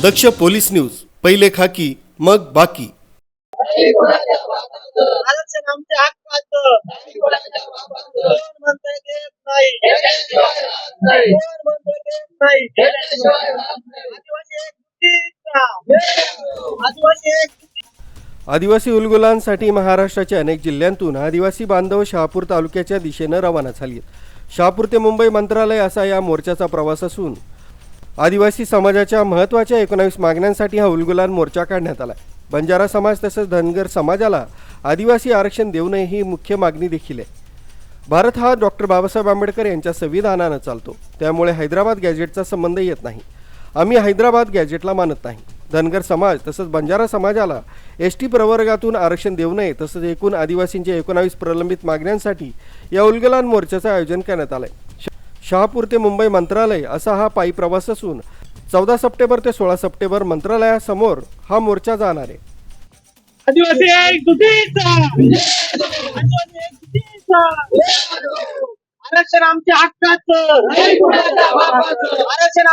दक्ष police news पहिले खाकी मग बाकी. आरक्षण आमच्या आदिवासी उलगुलांसाठी महाराष्ट्राच्या अनेक जिल्ह्यांतून आदिवासी बांधव शहापूर तालुक्याच्या दिशेनं रवाना झाली शहापूर ते मुंबई मंत्रालय असा या मोर्चाचा प्रवास असून आदिवासी समाजाच्या महत्त्वाच्या एकोणावीस मागण्यांसाठी हा उलगुलान मोर्चा काढण्यात आला बंजारा समाज तसंच धनगर समाजाला आदिवासी आरक्षण देऊ नये ही मुख्य मागणी देखील आहे. भारत हा डॉक्टर बाबासाहेब आंबेडकर यांच्या संविधानानं चालतो. त्यामुळे हैदराबाद गॅजेटचा संबंध येत नाही. आम्ही हैदराबाद गॅजेटला मानत नाही. धनगर समाज तसंच बंजारा समाजाला एस टी प्रवर्गातून आरक्षण देऊ नये तसंच एकूण आदिवासींच्या एकोणावीस प्रलंबित मागण्यांसाठी या उलगलान मोर्चाचं आयोजन करण्यात आलं आहे शहापूर ते मुंबई मंत्रालय असा हा पायी प्रवास असून चौदा सप्टेंबर ते सोळा सप्टेंबर मंत्रालयासमोर हा मोर्चा जाणार आहे आरक्षण आमच्या हक्काचं आरक्षण